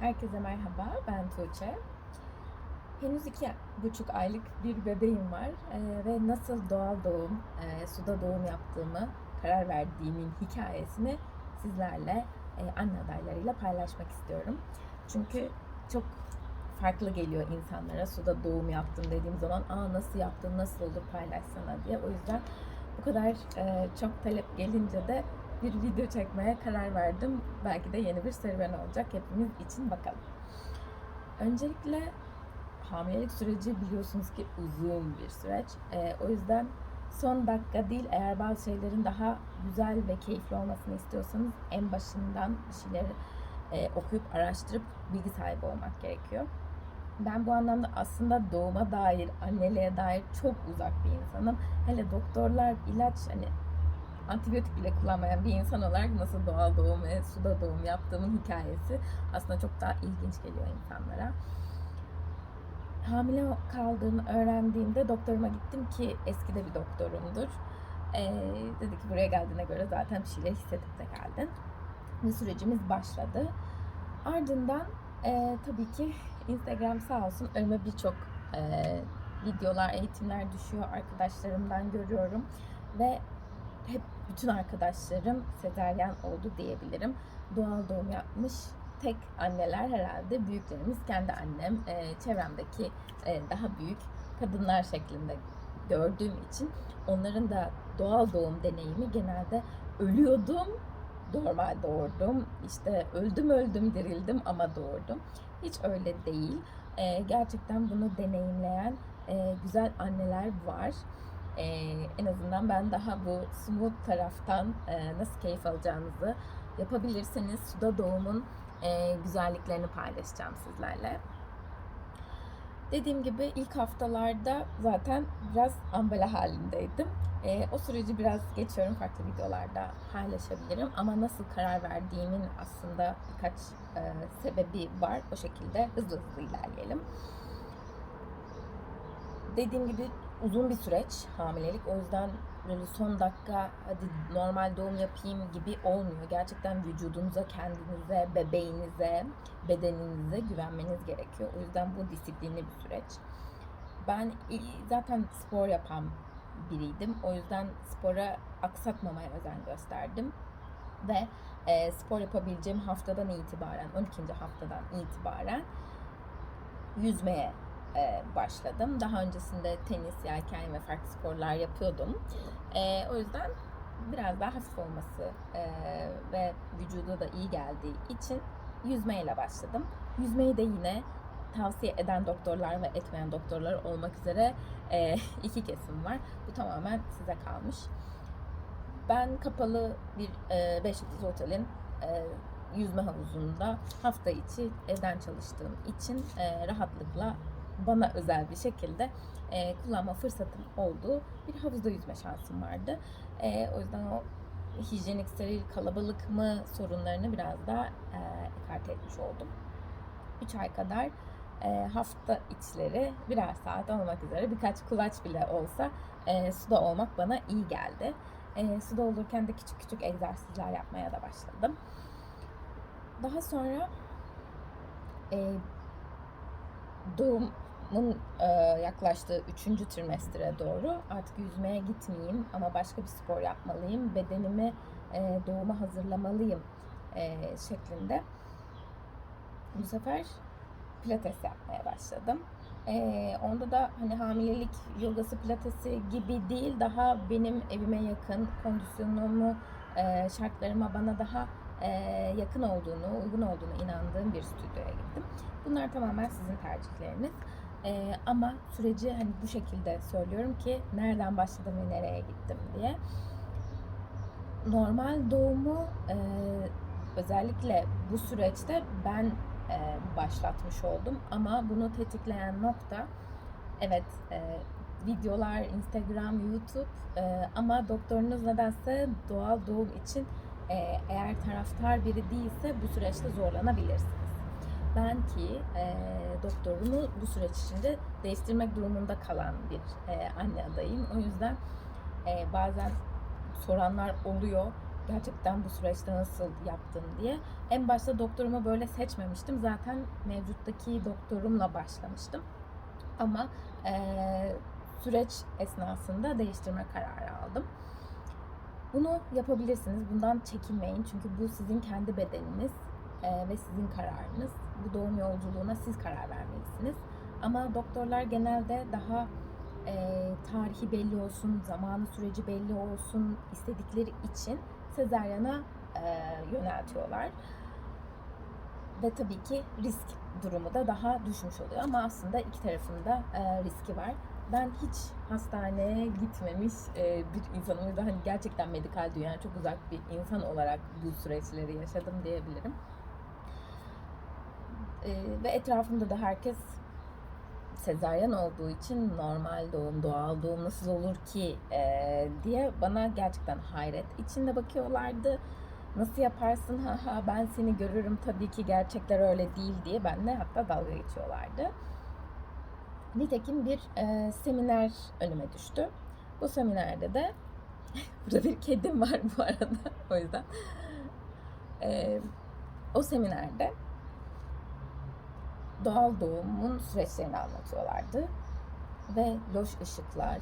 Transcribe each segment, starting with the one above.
Herkese merhaba, ben Tuğçe. Henüz iki buçuk aylık bir bebeğim var Ee, ve nasıl doğal doğum, e, suda doğum yaptığımı karar verdiğimin hikayesini sizlerle e, anne adaylarıyla paylaşmak istiyorum. Çünkü çok farklı geliyor insanlara suda doğum yaptım dediğim zaman aa nasıl yaptın, nasıl olur paylaşsana diye. O yüzden bu kadar e, çok talep gelince de bir video çekmeye karar verdim. Belki de yeni bir serüven olacak hepimiz için bakalım. Öncelikle hamilelik süreci biliyorsunuz ki uzun bir süreç. Ee, o yüzden son dakika değil eğer bazı şeylerin daha güzel ve keyifli olmasını istiyorsanız en başından bir şeyleri e, okuyup araştırıp bilgi sahibi olmak gerekiyor. Ben bu anlamda aslında doğuma dair, anneliğe dair çok uzak bir insanım. Hele doktorlar, ilaç hani antibiyotik bile kullanmayan bir insan olarak nasıl doğal doğum ve suda doğum yaptığımın hikayesi aslında çok daha ilginç geliyor insanlara. Hamile kaldığımı öğrendiğimde doktoruma gittim ki eski de bir doktorumdur. Ee, dedi ki buraya geldiğine göre zaten bir şeyler hissedip de geldin. Ve sürecimiz başladı. Ardından e, tabii ki Instagram sağ olsun önüme birçok e, videolar, eğitimler düşüyor. Arkadaşlarımdan görüyorum. Ve bütün arkadaşlarım sezeryan oldu diyebilirim. Doğal doğum yapmış tek anneler herhalde büyüklerimiz kendi annem, e, çevremdeki e, daha büyük kadınlar şeklinde gördüğüm için onların da doğal doğum deneyimi genelde ölüyordum, normal doğurdum, işte öldüm öldüm dirildim ama doğurdum. Hiç öyle değil. E, gerçekten bunu deneyimleyen güzel anneler var. Ee, en azından ben daha bu smooth taraftan e, nasıl keyif alacağınızı yapabilirseniz suda doğumun e, güzelliklerini paylaşacağım sizlerle. Dediğim gibi ilk haftalarda zaten biraz ambele halindeydim. E, o süreci biraz geçiyorum farklı videolarda paylaşabilirim ama nasıl karar verdiğimin aslında birkaç e, sebebi var. O şekilde hızlı hızlı ilerleyelim. Dediğim gibi uzun bir süreç hamilelik. O yüzden böyle son dakika hadi normal doğum yapayım gibi olmuyor. Gerçekten vücudunuza, kendinize, bebeğinize, bedeninize güvenmeniz gerekiyor. O yüzden bu disiplinli bir süreç. Ben zaten spor yapan biriydim. O yüzden spora aksatmamaya özen gösterdim. Ve e, spor yapabileceğim haftadan itibaren, 12. haftadan itibaren yüzmeye e, başladım. Daha öncesinde tenis, yelken ve farklı sporlar yapıyordum. E, o yüzden biraz daha hafif olması e, ve vücuda da iyi geldiği için yüzmeyle başladım. Yüzmeyi de yine tavsiye eden doktorlar ve etmeyen doktorlar olmak üzere e, iki kesim var. Bu tamamen size kalmış. Ben kapalı bir 5 e, yıldız otelin e, yüzme havuzunda hafta içi evden çalıştığım için e, rahatlıkla bana özel bir şekilde e, kullanma fırsatım olduğu bir havuzda yüzme şansım vardı. E, o yüzden o hijyenik, steril, kalabalık mı sorunlarını biraz daha e, ekarte etmiş oldum. 3 ay kadar e, hafta içleri birer saat olmak üzere birkaç kulaç bile olsa e, suda olmak bana iyi geldi. E, suda olurken de küçük küçük egzersizler yapmaya da başladım. Daha sonra e, doğumun e, yaklaştığı 3. trimestre doğru artık yüzmeye gitmeyeyim ama başka bir spor yapmalıyım. Bedenimi e, doğuma hazırlamalıyım e, şeklinde. Bu sefer pilates yapmaya başladım. Ee, onda da hani hamilelik yogası pilatesi gibi değil daha benim evime yakın kondisyonumu e, şartlarıma bana daha e, yakın olduğunu, uygun olduğunu inandığım bir stüdyoya gittim. Bunlar tamamen sizin tercihleriniz. E, ama süreci hani bu şekilde söylüyorum ki nereden başladım ve nereye gittim diye. Normal doğumu e, özellikle bu süreçte ben e, başlatmış oldum. Ama bunu tetikleyen nokta evet e, videolar, Instagram, YouTube e, ama doktorunuz nedense doğal doğum için e, eğer taraftar biri değilse bu süreçte zorlanabilirsiniz. Ben ki e, doktorumu bu süreç içinde değiştirmek durumunda kalan bir e, anne adayım. O yüzden e, bazen soranlar oluyor. gerçekten bu süreçte nasıl yaptın diye. En başta doktorumu böyle seçmemiştim. Zaten mevcuttaki doktorumla başlamıştım. Ama eee, süreç esnasında değiştirme kararı aldım. Bunu yapabilirsiniz. Bundan çekinmeyin. Çünkü bu sizin kendi bedeniniz eee, ve sizin kararınız. Bu doğum yolculuğuna siz karar vermelisiniz. Ama doktorlar genelde daha eee, tarihi belli olsun, zamanı süreci belli olsun istedikleri için sezaryana eee, yöneltiyorlar. Ve tabii ki risk durumu da daha düşmüş oluyor. Ama aslında iki tarafında eee, riski var. Ben hiç hastaneye gitmemiş eee, bir insanım. O yüzden hani gerçekten medikal dünyaya çok uzak bir insan olarak bu süreçleri yaşadım diyebilirim. Eee, ve etrafımda da herkes sezaryen olduğu için normal doğum, doğal doğum nasıl olur ki eee, diye bana gerçekten hayret içinde bakıyorlardı. Nasıl yaparsın ha ha ben seni görürüm tabii ki gerçekler öyle değil diye benimle hatta dalga geçiyorlardı. Nitekim bir eee, seminer önüme düştü. Bu seminerde de burada bir kedim var bu arada o yüzden. Eee, o seminerde doğal doğumun süreçlerini anlatıyorlardı. Ve loş ışıklar,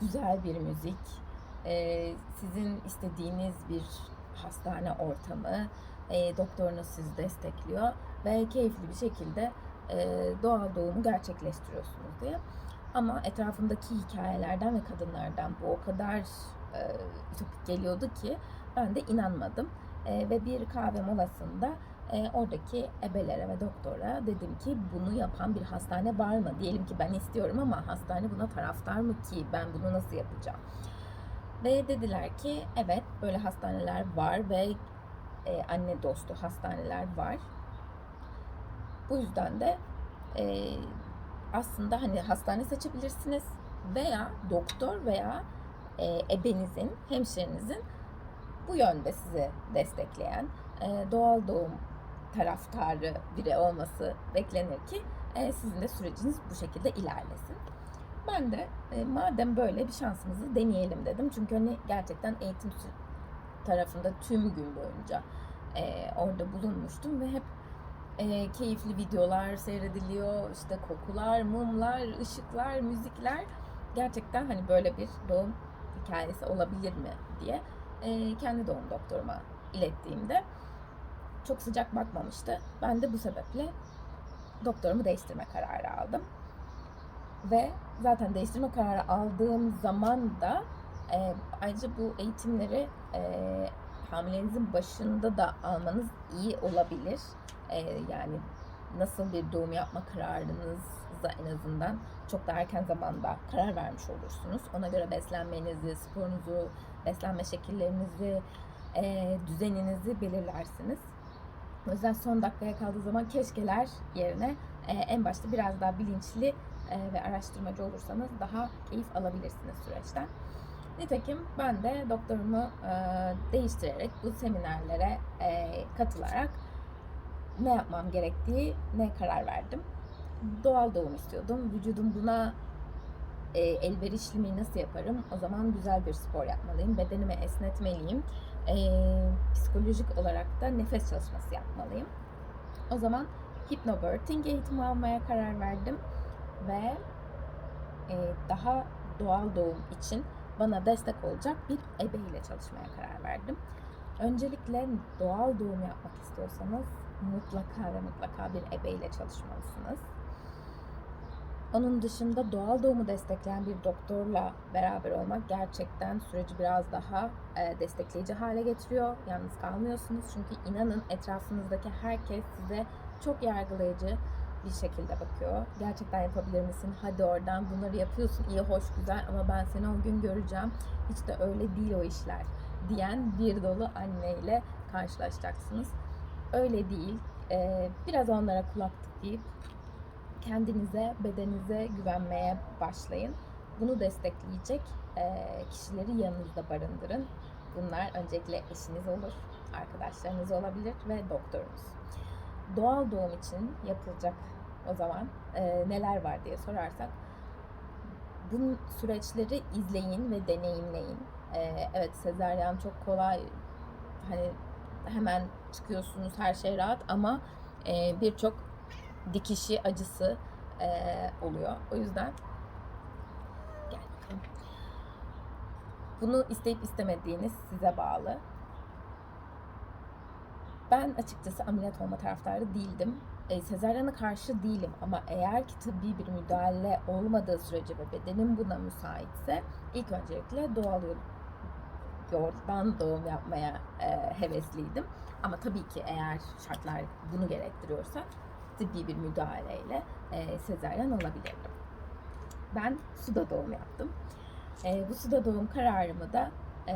güzel bir müzik, eee, sizin istediğiniz bir hastane ortamı, eee, doktorunuz sizi destekliyor ve keyifli bir şekilde eee, doğal doğumu gerçekleştiriyorsunuz diye. Ama etrafımdaki hikayelerden ve kadınlardan bu o kadar ütopik geliyordu ki ben de inanmadım. Ve bir kahve molasında eee, oradaki ebelere ve doktora dedim ki bunu yapan bir hastane var mı? Diyelim ki ben istiyorum ama hastane buna taraftar mı ki ben bunu nasıl yapacağım? Ve dediler ki evet böyle hastaneler var ve eee, anne dostu hastaneler var. Bu yüzden de eee, aslında hani hastane seçebilirsiniz veya doktor veya eee, ebenizin, hemşirenizin bu yönde sizi destekleyen eee, doğal doğum taraftarı biri olması beklenir ki eee, sizin de süreciniz bu şekilde ilerlesin. Ben de eee, madem böyle bir şansımızı deneyelim dedim. Çünkü hani gerçekten eğitim tarafında tüm gün boyunca eee, orada bulunmuştum ve hep eee, keyifli videolar seyrediliyor. İşte kokular, mumlar, ışıklar, müzikler. Gerçekten hani böyle bir doğum hikayesi olabilir mi diye eee, kendi doğum doktoruma ilettiğimde çok sıcak bakmamıştı. Ben de bu sebeple doktorumu değiştirme kararı aldım. Ve zaten değiştirme kararı aldığım zaman da eee, ayrıca bu eğitimleri eee hamileliğinizin başında da almanız iyi olabilir. Eee, yani nasıl bir doğum yapma kararınıza en azından çok da erken zamanda karar vermiş olursunuz. Ona göre beslenmenizi, sporunuzu, beslenme şekillerinizi, eee, düzeninizi belirlersiniz. O yüzden son dakikaya kaldığı zaman keşkeler yerine eee, en başta biraz daha bilinçli eee, ve araştırmacı olursanız daha keyif alabilirsiniz süreçten. Nitekim ben de doktorumu eee, değiştirerek bu seminerlere eee, katılarak ne yapmam gerektiği ne karar verdim. Doğal doğum istiyordum. Vücudum buna e, elverişli mi nasıl yaparım? O zaman güzel bir spor yapmalıyım. Bedenimi esnetmeliyim. E, psikolojik olarak da nefes çalışması yapmalıyım. O zaman hypnobirthing eğitimi almaya karar verdim ve e, daha doğal doğum için bana destek olacak bir ebe ile çalışmaya karar verdim. Öncelikle doğal doğum yapmak istiyorsanız mutlaka ve mutlaka bir ebe ile çalışmalısınız. Onun dışında doğal doğumu destekleyen bir doktorla beraber olmak gerçekten süreci biraz daha e, destekleyici hale getiriyor. Yalnız kalmıyorsunuz çünkü inanın etrafınızdaki herkes size çok yargılayıcı bir şekilde bakıyor. Gerçekten yapabilir misin? Hadi oradan bunları yapıyorsun. iyi hoş, güzel ama ben seni o gün göreceğim. Hiç de öyle değil o işler diyen bir dolu anneyle karşılaşacaksınız. Öyle değil. Ee, biraz onlara kulak tıkayıp kendinize, bedeninize güvenmeye başlayın. Bunu destekleyecek e, kişileri yanınızda barındırın. Bunlar öncelikle eşiniz olur, arkadaşlarınız olabilir ve doktorunuz. Doğal doğum için yapılacak o zaman e, neler var diye sorarsak bu süreçleri izleyin ve deneyimleyin. E, evet sezaryen çok kolay hani hemen çıkıyorsunuz her şey rahat ama birçok dikişi acısı e, oluyor. O yüzden gel bakalım. Bunu isteyip istemediğiniz size bağlı. Ben açıkçası ameliyat olma taraftarı değildim. E, sezaryana karşı değilim ama eğer ki tıbbi bir müdahale olmadığı sürece ve bedenim buna müsaitse ilk öncelikle doğal yol yoldan doğum yapmaya e, hevesliydim. Ama tabii ki eğer şartlar bunu gerektiriyorsa tıbbi bir müdahaleyle e, sezaryen olabilirdim. Ben suda doğum yaptım. E, bu suda doğum kararımı da e,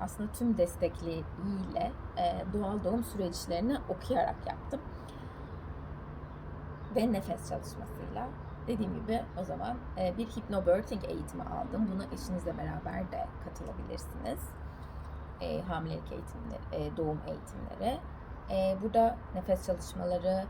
aslında tüm destekliyle e, doğal doğum süreçlerini okuyarak yaptım. Ve nefes çalışmasıyla. Dediğim gibi o zaman e, bir hypnobirthing eğitimi aldım. Buna eşinizle beraber de katılabilirsiniz. E, hamilelik eğitimleri, e, doğum eğitimleri. E, burada nefes çalışmaları,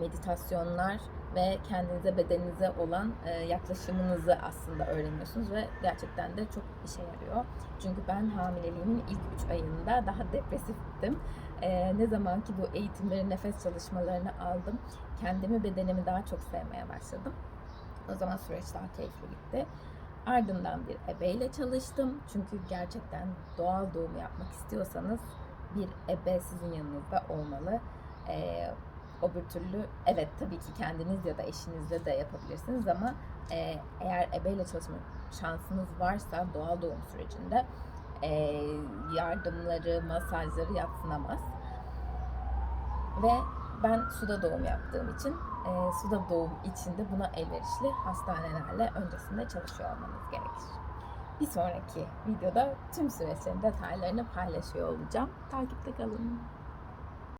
meditasyonlar ve kendinize bedeninize olan e, yaklaşımınızı aslında öğreniyorsunuz ve gerçekten de çok işe yarıyor. Çünkü ben hamileliğimin ilk 3 ayında daha depresiftim. E, ne zaman ki bu eğitimleri, nefes çalışmalarını aldım, kendimi, bedenimi daha çok sevmeye başladım. O zaman süreç daha keyifli gitti. Ardından bir ebeyle çalıştım. Çünkü gerçekten doğal doğum yapmak istiyorsanız bir ebe sizin yanınızda olmalı. Ee, Öbür türlü evet tabii ki kendiniz ya da eşinizle de yapabilirsiniz ama e, eğer ebeyle çalışma şansınız varsa doğal doğum sürecinde e, yardımları, masajları yatsınamaz. Ve ben suda doğum yaptığım için e, suda doğum içinde buna elverişli hastanelerle öncesinde çalışıyor olmanız gerekir. Bir sonraki videoda tüm süreçlerin detaylarını paylaşıyor olacağım. Takipte kalın.